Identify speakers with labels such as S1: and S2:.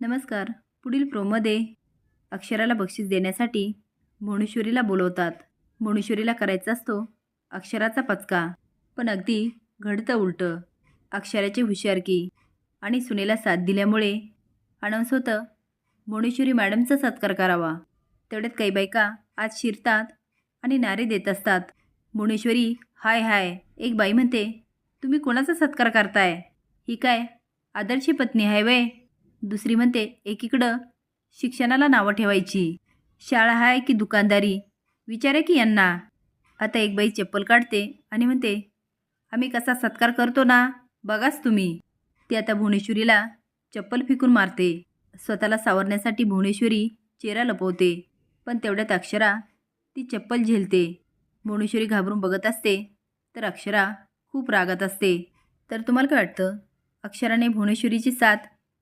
S1: नमस्कार. पुढील प्रोमध्ये अक्षराला बक्षीस देण्यासाठी भुवनेश्वरीला बोलवतात. भुवनेश्वरीला करायचा असतो अक्षराचा पचका. पण अगदी घडतं उलटं. अक्षराची हुशारकी आणि सुनेला साथ दिल्यामुळे अनाऊन्स होतं भुवनेश्वरी मॅडमचा सत्कार करावा. तेवढ्यात काही बायका आज शिरतात आणि नारे देत असतात. भुवनेश्वरी हाय हाय. एक बाई म्हणते तुम्ही कोणाचा सत्कार करताय? ही काय आदर्शी पत्नी आहे वय? दुसरी म्हणते एकीकडं शिक्षणाला नावं ठेवायची. शाळा आहे की दुकानदारी. विचारे की यांना. आता एक बाई चप्पल काढते आणि म्हणते आम्ही कसा सत्कार करतो ना? बघाच तुम्ही. ती आता भुवनेश्वरीला चप्पल फिकून मारते. स्वतःला सावरण्यासाठी भुवनेश्वरी चेहरा लपवते. पण तेवढ्यात अक्षरा ती चप्पल झेलते. भुवनेश्वरी घाबरून बघत असते. तर अक्षरा खूप रागात असते. तर तुम्हाला काय वाटतं? अक्षराने भुवनेश्वरीची साथ